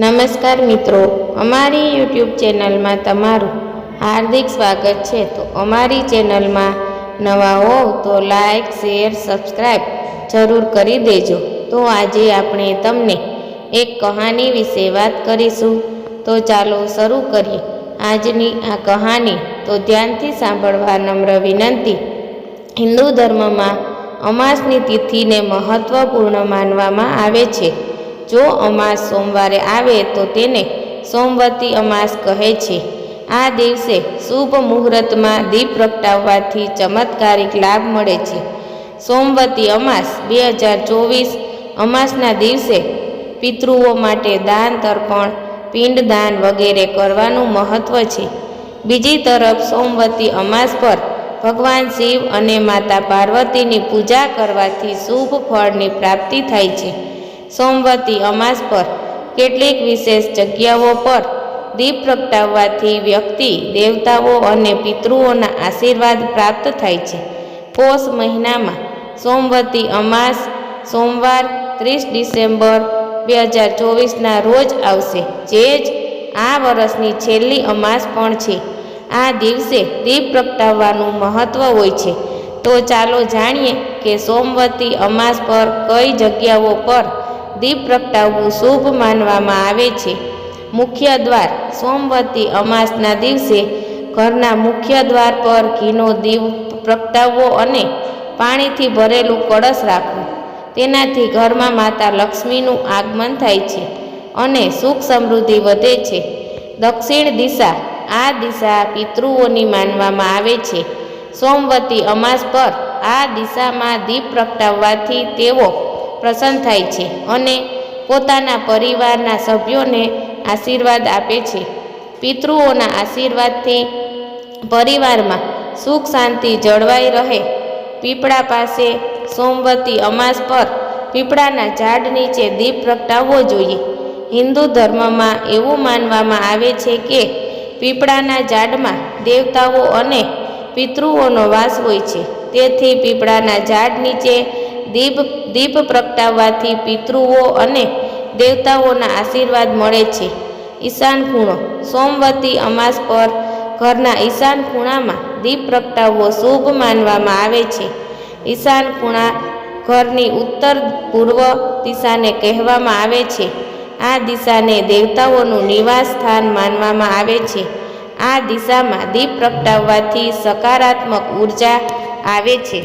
નમસ્કાર મિત્રો, અમારી યુટ્યુબ ચેનલમાં તમારું હાર્દિક સ્વાગત છે. તો અમારી ચેનલમાં નવા હોવ તો લાઈક, શેર સબસ્ક્રાઈબ જરૂર કરી દેજો. તો આજે આપણે તમને એક કહાની વિશે વાત કરીશું. તો ચાલો શરૂ કરીએ. આજની આ કહાની તો ધ્યાનથી સાંભળવા નમ્ર વિનંતી. હિન્દુ ધર્મમાં અમાસની તિથિને મહત્ત્વપૂર્ણ માનવામાં આવે છે. જો અમાસ સોમવારે આવે તો તેને સોમવતી અમાસ કહે છે. આ દિવસે શુભ મુહૂર્તમાં દીપ પ્રગટાવવાથી ચમત્કારિક લાભ મળે છે. સોમવતી અમાસ બે હજાર ચોવીસ અમાસના દિવસે પિતૃઓ માટે દાન, તર્પણ પિંડદાન વગેરે કરવાનું મહત્વ છે. બીજી તરફ સોમવતી અમાસ પર ભગવાન શિવ અને માતા પાર્વતીની પૂજા કરવાથી શુભ ફળની પ્રાપ્તિ થાય છે. સોમવતી અમાસ પર કેટલીક વિશેષ જગ્યાઓ પર દીપ પ્રગટાવવાથી વ્યક્તિ, દેવતાઓ અને પિતૃઓના આશીર્વાદ પ્રાપ્ત થાય છે. પોષ મહિનામાં સોમવતી અમાસ સોમવાર ત્રીસ ડિસેમ્બર બે હજાર ચોવીસના રોજ આવશે. જે જ આ વર્ષની છેલ્લી અમાસ પણ છે. આ દિવસે દીપ પ્રગટાવવાનું મહત્ત્વ હોય છે. તો ચાલો જાણીએ કે સોમવતી અમાસ પર કઈ જગ્યાઓ પર દીપ પ્રગટાવવું શુભ માનવામાં આવે છે. મુખ્ય દ્વાર સોમવતી અમાસના દિવસે ઘરના મુખ્ય દ્વાર પર ઘીનો દીપ પ્રગટાવવો અને પાણીથી ભરેલું કળશ રાખવું. તેનાથી ઘરમાં માતા લક્ષ્મીનું આગમન થાય છે અને સુખ સમૃદ્ધિ વધે છે. દક્ષિણ દિશા આ દિશા પિતૃઓની માનવામાં આવે છે. સોમવતી અમાસ પર આ દિશામાં દીપ પ્રગટાવવાથી તેઓ પ્રસન્ન થાય છે અને પોતાના પરિવારના સભ્યોને આશીર્વાદ આપે છે. પિતૃઓના આશીર્વાદથી પરિવારમાં સુખ શાંતિ જળવાઈ રહે. પીપળા પાસે સોમવતી અમાસ પર પીપળાના ઝાડ નીચે દીપ પ્રગટાવવો જોઈએ. હિન્દુ ધર્મમાં એવું માનવામાં આવે છે કે પીપળાના ઝાડમાં દેવતાઓ અને પિતૃઓનો વાસ હોય છે. તેથી પીપળાના ઝાડ નીચે દીપ દીપ પ્રગટાવવાથી પિતૃઓ અને દેવતાઓના આશીર્વાદ મળે છે. ઈશાન ખૂણો. સોમવતી અમાસ પર ઘરના ઈશાન ખૂણામાં દીપ પ્રગટાવવો શુભ માનવામાં આવે છે. ઈશાન ખૂણા ઘરની ઉત્તર પૂર્વ દિશાને કહેવામાં આવે છે. આ દિશાને દેવતાઓનું નિવાસ સ્થાન માનવામાં આવે છે. આ દિશામાં દીપ પ્રગટાવવાથી સકારાત્મક ઊર્જા આવે છે.